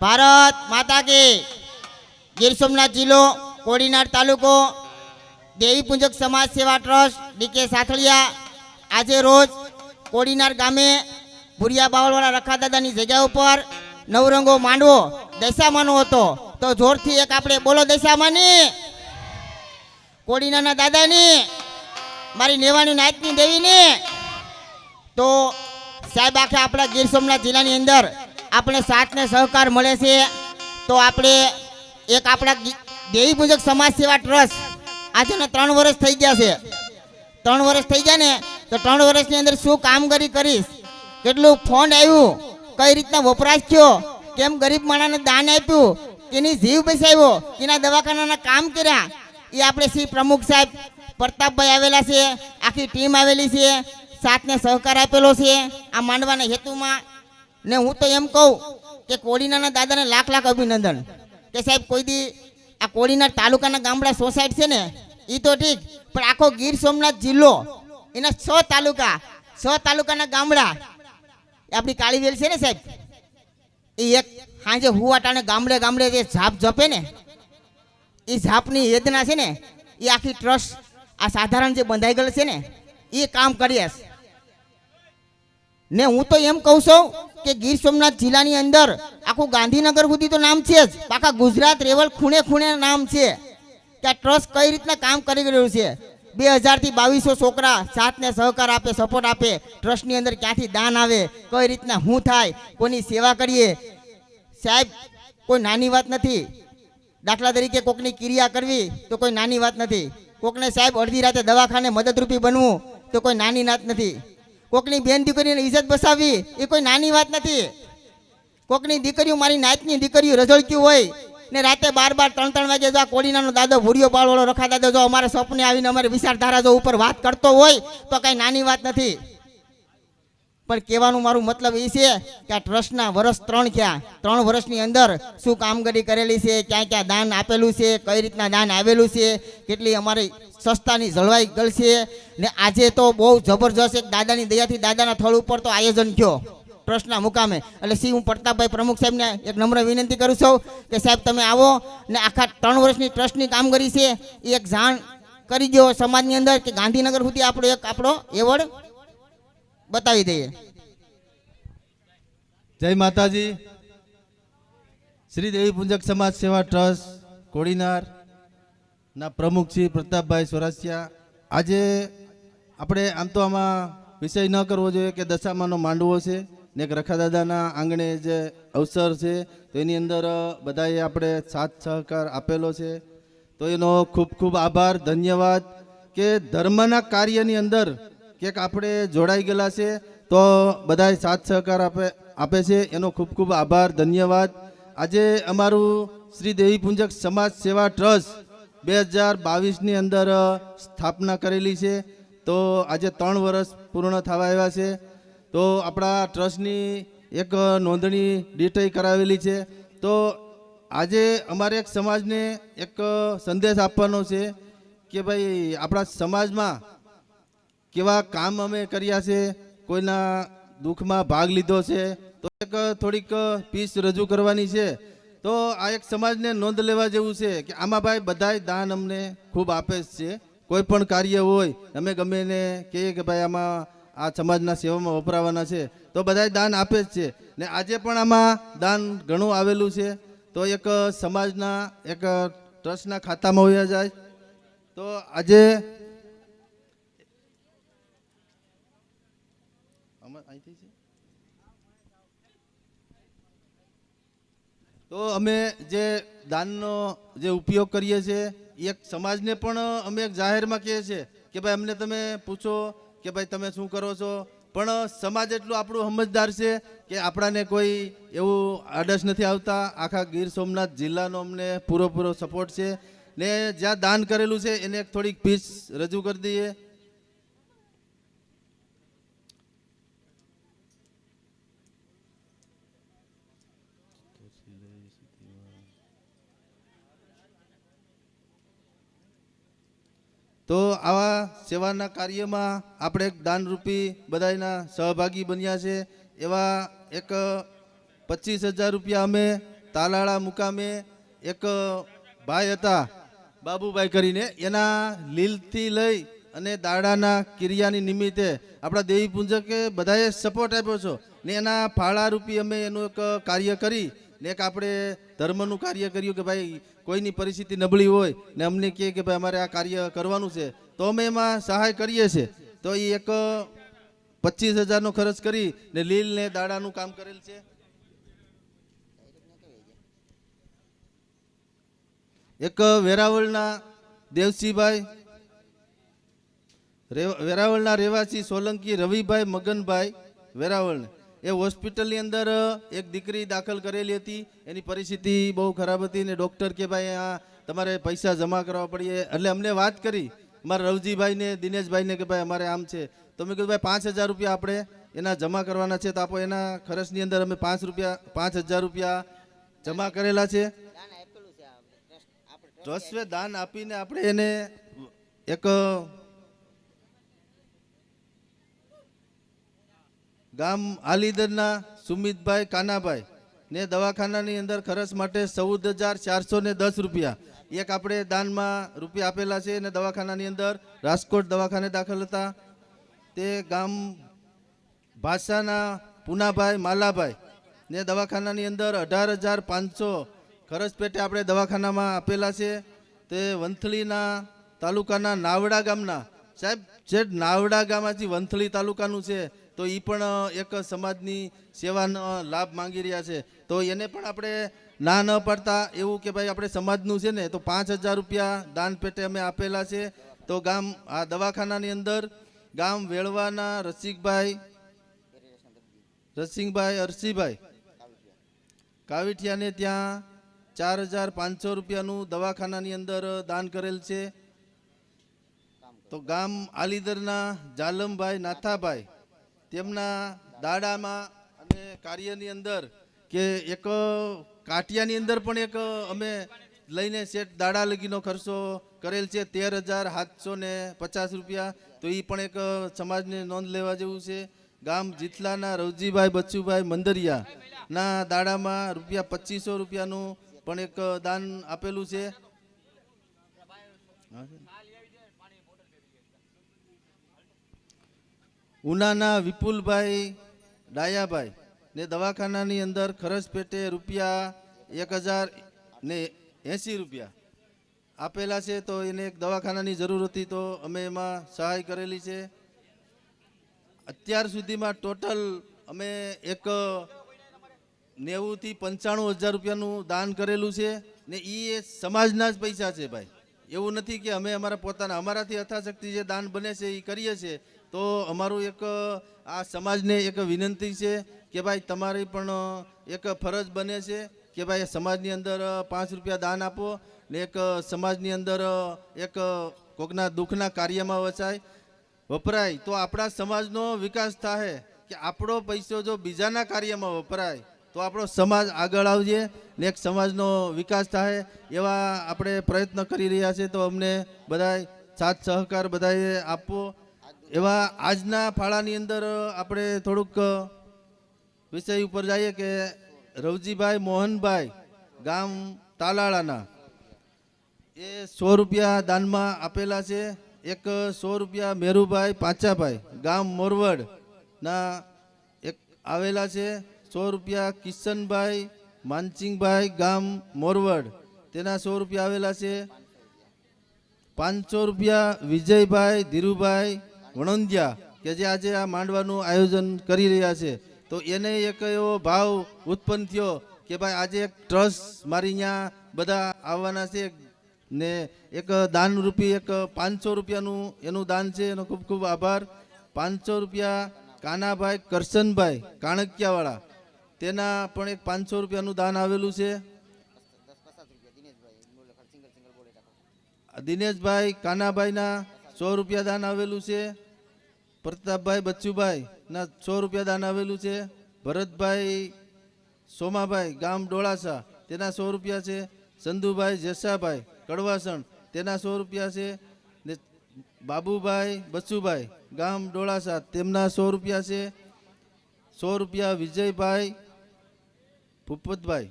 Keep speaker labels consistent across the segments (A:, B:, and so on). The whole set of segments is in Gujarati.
A: ભારત માતા કે ગીર સોમનાથ જિલ્લો, કોડીનાર તાલુકો, દેવી પૂજક સમાજ સેવા ટ્રસ્ટ ડીકે સાથળિયા. આજે રોજ કોડીનાર ગામે ભુરિયા બાવળવાળા રખાદાદાની જગ્યા ઉપર નવરંગો માંડવો દશામાનો હતો. તો જોરથી એક આપણે બોલો દશામાની. કોડીનારના દાદાની, મારી નેવાની નાયકની દેવીની. તો સાહેબ, આખે આપણા ગીર સોમનાથ જિલ્લાની અંદર આપણે સાથને સહકાર મળે છે, તો આપણે એક આપણા દેવી પૂજક સમાજ સેવા ટ્રસ્ટ આજે ત્રણ વર્ષ થઈ ગયા છે. ત્રણ વર્ષ થઈ ગયા ને, તો ત્રણ વર્ષની અંદર શું કામગીરી કરીશ? કેટલું ફંડ આવ્યું કઈ રીતના વપરાશ થયો? કેમ ગરીબ માણસને દાન આપ્યું? કેની જીવ બસાવ્યો કેના દવાખાનાના કામ કર્યા? એ આપણે શ્રી પ્રમુખ સાહેબ પ્રતાપભાઈ આવેલા છે, આખી ટીમ આવેલી છે, સાથને સહકાર આપેલો છે, આ માંડવાના હેતુમાં ને હું તો એમ કહું કે કોડીનાના દાદાને લાખ લાખ અભિનંદન. કે સાહેબ, કોઈ દી આ કોડીનાર તાલુકાના ગામડા સોસાયટી છે ને એ તો ઠીક, પણ આખો ગીર સોમનાથ જિલ્લો, એના છ તાલુકા, છ તાલુકાના ગામડા. આપણી કાળીવેલ છે ને સાહેબ? એ એક સાંજે હુવાટાને ગામડે ગામડે જે ઝાપ જપે ને એ ઝાપની વેદના છે ને એ આખી ટ્રસ્ટ આ સાધારણ જે બંધાઈ ગયેલ છે ને એ કામ કરીએ. ને હું તો એમ કહું છું કે ગીર સોમનાથ જિલ્લાની અંદર આખું ગાંધીનગર સુધી તો નામ છે જ. આખા ગુજરાત રેવલ ખૂણે ખૂણે નામ છે. કે આ ટ્રસ્ટ કઈ રીતના કામ કરી રહ્યું છે? બે હજારથી બાવીસો છોકરા સાથને સહકાર આપે સપોર્ટ આપે, ટ્રસ્ટની અંદર ક્યાંથી દાન આવે, કઈ રીતના શું થાય, કોની સેવા કરીએ? સાહેબ, કોઈ નાની વાત નથી. દાખલા તરીકે કોકની ક્રિયા કરવી તો કોઈ નાની વાત નથી. કોકને સાહેબ અડધી રાતે દવાખાને મદદરૂપી બનવું તો કોઈ નાની વાત નથી. કોકની બેન દીકરીને ઇજ્જત બસાવી, એ કોઈ નાની વાત નથી. કોકની દીકરીઓ મારી નાતની દીકરીઓ રઝળક્યું હોય ને રાતે બાર બાર ત્રણ ત્રણ વાગે જો આ કોડીનાનો દાદો ભૂરિયો બાળવાળો રખા દાદો જો અમારે સપને આવીને અમારે વિચારધારા જો ઉપર વાત કરતો હોય, તો કંઈ નાની વાત નથી. પણ કહેવાનું મારું મતલબ એ છે કે આ ટ્રસ્ટના વર્ષ ત્રણ થયા. ત્રણ વર્ષની અંદર શું કામગીરી કરેલી છે, ક્યાં ક્યાં દાન આપેલું છે, કઈ રીતના દાન આવેલું છે, કેટલી અમારી સસ્તાની જળવાઈ ગળ છે ને આજે તો બહુ જબરજસ્ત એક દાદાની દયાથી દાદાના થળ ઉપર તો આયોજન થયો ટ્રસ્ટના મુકામે. એટલે સી હું પ્રતાપભાઈ પ્રમુખ સાહેબને એક નમ્ર વિનંતી કરું છું કે સાહેબ તમે આવો ને આખા ત્રણ વર્ષની ટ્રસ્ટની કામગીરી છે એ એક જાણ કરી દો સમાજની અંદર કે ગાંધીનગર સુધી આપણો એક આપણો એવોર્ડ બતાવી દઈએ.
B: જય માતાજી. શ્રી દેવી પૂંજક સમાજ સેવા ટ્રસ્ટ, કોડીનાર ના પ્રમુખ શ્રી પ્રતાપભાઈ સોરાસિયા આજે આપણે આમ તો આમાં વિષય ન કરવો જોઈએ કે દશામાનો માંડવો છે ને એક રખાદાદાના આંગણે જે અવસર છે, તો એની અંદર બધાએ આપણે સાથ સહકાર આપેલો છે. તો એનો ખૂબ ખૂબ આભાર, ધન્યવાદ કે ધર્મના કાર્યની અંદર ક્યાંક આપણે જોડાઈ ગયેલા છે, તો બધા સાથ સહકાર આપે આપે છે. એનો ખૂબ ખૂબ આભાર, ધન્યવાદ. આજે અમારું શ્રી દેવી પૂંજક સમાજ સેવા ટ્રસ્ટ બે હજાર બાવીસની અંદર સ્થાપના કરેલી છે. તો આજે ત્રણ વર્ષ પૂર્ણ થવા આવ્યા છે. તો આપણા ટ્રસ્ટની એક નોંધણી ડિટેલ કરાવેલી છે. તો આજે અમારે એક સમાજને એક સંદેશ આપવાનો છે કે ભાઈ આપણા સમાજમાં કેવા કામ અમે કર્યા છે, કોઈના દુઃખમાં ભાગ લીધો છે, તો એક થોડીક પીસ રજૂ કરવાની છે. તો આ એક સમાજને નોંધ લેવા જેવું છે કે આમાં ભાઈ બધાય દાન અમને ખૂબ આપે છે. કોઈ પણ કાર્ય હોય, અમે ગમે એને કહીએ કે ભાઈ આમાં આ સમાજના સેવામાં વપરાવાના છે, તો બધાય દાન આપે જ છે. ને આજે પણ આમાં દાન ઘણું આવેલું છે. તો એક સમાજના, એક ટ્રસ્ટના ખાતામાં હોયા જાય. તો આજે અહીંથી છે? તો અમે જે દાનનો જે ઉપયોગ કરીએ છીએ એક સમાજને પણ અમે જાહેરમાં કહીએ છીએ કે ભાઈ અમને તમે પૂછો કે ભાઈ તમે શું કરો છો? પણ સમાજ એટલું આપણું સમજદાર છે કે આપણાને કોઈ એવું આડસ નથી આવતા. આખા ગીર સોમનાથ જિલ્લાનો અમને પૂરો સપોર્ટ છે. ને જ્યાં દાન કરેલું છે, એને થોડીક પીસ રજૂ કરી દઈએ. તો આવા સેવાના કાર્યમાં આપણે એક દાનરૂપી બધાના સહભાગી બન્યા છે. એવા એક પચીસ હજાર રૂપિયા અમે તાલાળા મુકામે એક ભાઈ હતા, બાબુભાઈ કરીને, એના લીલથી લઈ અને દાડાના કિરિયાની નિમિત્તે આપણા દેવી પૂંજકે બધાએ સપોર્ટ આપ્યો છો. ને એના ફાળા રૂપી અમે એનું એક કાર્ય કરી ને એક આપણે ધર્મનું કાર્ય કર્યું કે ભાઈ, કોઈની પરિસ્થિતિ નબળી હોય ને અમને કહે કે ભાઈ, અમારે આ કાર્ય કરવાનું છે, તો અમે એમાં સહાય કરીએ છીએ. તો એ એક પચીસ હજારનો ખર્ચ કરી ને લીલ ને દાડાનું કામ કરેલ છે. એક વેરાવળના દેવસીભાઈ વેરાવળના રહેવાસી સોલંકી રવિભાઈ મગનભાઈ વેરાવળ એ હોસ્પિટલની અંદર એક દીકરી દાખલ કરેલી હતી. એની પરિસ્થિતિ બહુ ખરાબ હતી ને ડૉક્ટર કે ભાઈ આ તમારે પૈસા જમા કરવા પડીએ. એટલે અમને વાત કરી. મારા રવજીભાઈને દિનેશભાઈને કે ભાઈ અમારે આમ છે. તો મેં કીધું ભાઈ પાંચ હજાર રૂપિયા આપણે એના જમા કરવાના છે. તો આપો એના ખર્ચની અંદર અમે પાંચ રૂપિયા પાંચ હજાર રૂપિયા જમા કરેલા છે. ટ્રસ્ટે દાન આપીને આપણે એને એક ગામ આલીદરના સુમિતભાઈ કાનાભાઈ ને દવાખાનાની અંદર ખર્ચ માટે ચૌદ હજાર ચારસો ને દસ રૂપિયા. એક આપણે દાનમાં રૂપિયા આપેલા છે અને દવાખાનાની અંદર રાજકોટ દવાખાને દાખલ હતા. તે ગામ ભાષાના પુનાભાઈ માલાભાઈ ને દવાખાનાની અંદર અઢાર હજાર પાંચસો ખર્ચ પેટે આપણે દવાખાનામાં આપેલા છે. તે વંથલીના તાલુકાના નાવડા ગામના. સાહેબ, જે નાવડા ગામમાંથી વંથલી તાલુકાનું છે તો એ પણ એક સમાજની સેવાનો લાભ માંગી રહ્યા છે. તો એને પણ આપણે ના ન પાડતા એવું કે ભાઈ આપણે સમાજનું છે ને, તો પાંચ હજાર રૂપિયા દાન પેટે અમે આપેલા છે. તો ગામ, આ દવાખાનાની અંદર, ગામ વેળવાના રસિકભાઈ રસિંગભાઈ અરસીભાઈ કાવીઠિયાને ત્યાં ચાર હજાર પાંચસો રૂપિયાનું દવાખાનાની અંદર દાન કરેલ છે. તો ગામ આલીદરના જાલમભાઈ નાથાભાઈ તેમના દાડામાં અને કાર્યની અંદર કે એક કાઠિયાની અંદર પણ એક અમે લઈને સેટ દાડા લગીનો ખર્ચો કરેલ છે તેર હજાર સાતસો ને પચાસ રૂપિયા. તો એ પણ એક સમાજને નોંધ લેવા જેવું છે. ગામ જીતલાના રવજીભાઈ બચ્ચુભાઈ મંદરિયા ના દાડામાં રૂપિયા પચીસો રૂપિયાનું પણ એક દાન આપેલું છે. ઉનાના વિપુલભાઈ ડાયાભાઈ ને દવાખાનાની અંદર ખર્ચ પેટે રૂપિયા એક હજાર ને એંસી રૂપિયા આપેલા છે, તો એને એક દવાખાનાની જરૂર હતી, તો અમે એમાં સહાય કરેલી છે. અત્યાર સુધીમાં ટોટલ અમે એક નેવુંથી પંચાણું હજાર રૂપિયાનું દાન કરેલું છે ને એ સમાજના જ પૈસા છે ભાઈ. એવું નથી કે અમે અમારા પોતાના, અમારાથી યથાશક્તિ જે દાન બને છે એ કરીએ છીએ. તો અમારું એક, આ સમાજને એક વિનંતી છે કે ભાઈ તમારી પણ એક ફરજ બને છે કે ભાઈ સમાજની અંદર પાંચ રૂપિયા દાન આપો ને એક સમાજની અંદર એક કોકના દુઃખના કાર્યમાં વચાય વપરાય. તો આપણા સમાજનો વિકાસ થાય કે આપણો પૈસો જો બીજાના કાર્યમાં વપરાય તો આપણો સમાજ આગળ આવજે ને એક સમાજનો વિકાસ થાય એવા આપણે પ્રયત્ન કરી રહ્યા છે તો અમને બધાય સાથ સહકાર બધાએ આપવો એવા આજના ફાળાની અંદર આપણે થોડુંક વિષય ઉપર જઈએ કે રવજીભાઈ મોહનભાઈ ગામ તાલાળાના એ સો રૂપિયા દાનમાં આપેલા છે. એક સો રૂપિયા મેરુભાઈ પાંચાભાઈ ગામ મોરવડ ના એક આવેલા છે. સો રૂપિયા કિશનભાઈ માનસિંગભાઈ ગામ મોરવડ. તેના સો રૂપિયા આવેલા છે. પાંચસો રૂપિયા વિજયભાઈ ધીરુભાઈ વણંદિયા કે જે આજે આ માંડવાનું આયોજન કરી રહ્યા છે. તો એને એક એવો ભાવ ઉત્પન્ન થયો કે ભાઈ આજે એક ટ્રસ્ટ મારી અહીંયા બધા આવવાના છે ને એક દાન રૂપી એક પાંચસો રૂપિયાનું એનું દાન છે. એનો ખૂબ ખૂબ આભાર. પાંચસો રૂપિયા કાનાભાઈ કરશનભાઈ કાણકિયાવાળા. તેના પણ એક પાંચસો રૂપિયાનું દાન આવેલું છે. દિનેશભાઈ કાનાભાઈના સો રૂપિયા દાન આવેલું છે. પ્રતાપભાઈ બચ્ચુભાઈ ના સો રૂપિયા દાન આવેલું છે. ભરતભાઈ સોમાભાઈ ગામ ડોળાસા તેના સો રૂપિયા છે. સંધુભાઈ જસાભાઈ કડવાસણ તેના સો રૂપિયા છે. ને બાબુભાઈ બચ્ચુભાઈ ગામ ડોળાસા તેમના સો રૂપિયા છે. સો રૂપિયા વિજયભાઈ ભૂપતભાઈ,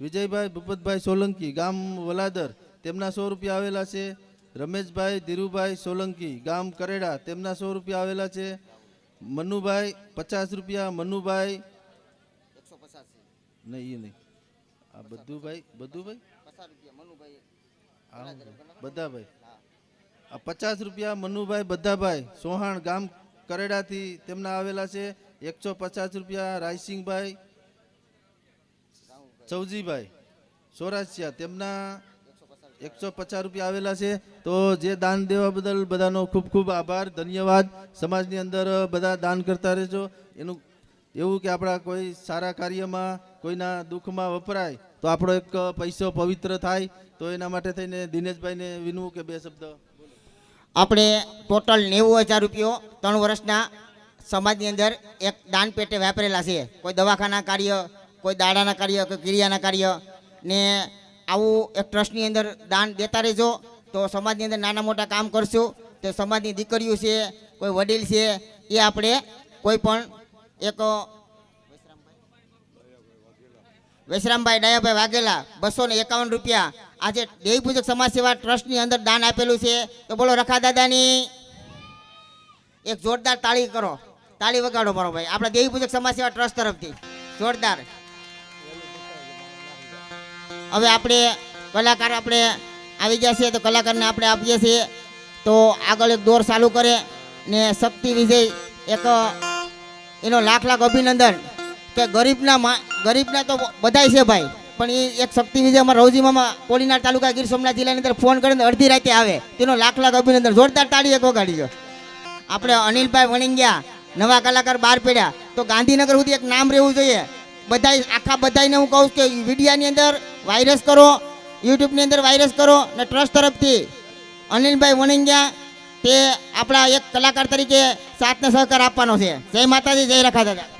B: વિજયભાઈ, ભૂપતભાઈ સોલંકી, ગામ વલાદર, તેમના સો રૂપિયા આવેલા છે. રમેશભાઈ, ધીરુભાઈ સોલંકી, ગામ કરેડા, તેમના સો રૂપિયા આવેલા છે. મનુભાઈ, પચાસ રૂપિયા, મનુભાઈ, નહીં, એ નહીં. આ બધું ભાઈ બધું ભાઈ આ પચાસ રૂપિયા મનુભાઈ, બધાભાઈ, સોહાણ ગામ કરેડાથી તેમના આવેલા છે. એકસો પચાસ રૂપિયા રાયસિંગભાઈ ચૌજીભાઈ સોરાસિયા તેમના એકસો પચાસ રૂપિયા આવેલા છે. તો જે દાન દેવા બદલ બધાનો ખૂબ ખૂબ આભાર, ધન્યવાદ. સમાજની અંદર બધા દાન કરતા રહેજો. એનું એવું કે આપણા કોઈ સારા કાર્યમાં, કોઈના દુઃખમાં વપરાય, તો આપણો એક પૈસો પવિત્ર થાય. તો એના માટે થઈને દિનેશભાઈને વિનવું કે બે શબ્દ.
A: આપણે ટોટલ નેવું હજાર રૂપિયો ત્રણ વર્ષના સમાજની અંદર એક દાન પેટે વાપરેલા છે. કોઈ દવાખાના કાર્ય કોઈ દાડાના કાર્ય, કોઈ ક્રિયાના કાર્ય, ને આવું એક ટ્રસ્ટની અંદર દાન દેતા રહેજો. તો સમાજની અંદર નાના મોટા કામ કરશું, તો સમાજની દીકરીઓ છે, કોઈ વડીલ છે, એ આપણે કોઈ પણ એક વૈશ્રામભાઈ ડાયાભાઈ વાઘેલા બસો ને એકાવન રૂપિયા આજે દેવી પૂજક સમાજ સેવા ટ્રસ્ટની અંદર દાન આપેલું છે. તો બોલો રખા દાદાની એક જોરદાર તાળી કરો. તાળી વગાડો મારો ભાઈ. આપણા દેવી પૂજક સમાજ સેવા ટ્રસ્ટ તરફથી. જોરદાર. હવે આપણે કલાકાર આપણે આવી ગયા છીએ તો કલાકારને આપણે આપીએ છીએ. તો આગળ એક દોર ચાલુ કરે ને શક્તિ વિજય એક, એનો લાખ લાખ અભિનંદન. કે ગરીબના ગરીબના તો બધાય છે ભાઈ, પણ એ એક શક્તિ વિજય અમારા રવજીમામાં કોડીનાર તાલુકા ગીર સોમનાથ જિલ્લાની અંદર ફોન કરીને અડધી રાતે આવે. તેનો લાખ લાખ અભિનંદન. જોરદાર તાળી એક વગાડી આપણે અનિલભાઈ વણિંગ્યા, નવા કલાકાર બહાર પડ્યા. તો ગાંધીનગર સુધી એક નામ રહેવું જોઈએ. બધાય આખા બધાને હું કહું કે વિડીયાની અંદર વાયરસ કરો, યુટ્યુબની અંદર વાયરસ કરો ને ટ્રસ્ટ તરફથી અનિલભાઈ વણિંગ્યા તે આપણા એક કલાકાર તરીકે સાથને સહકાર આપવાનો છે. જય માતાજી, જય રખા દાદા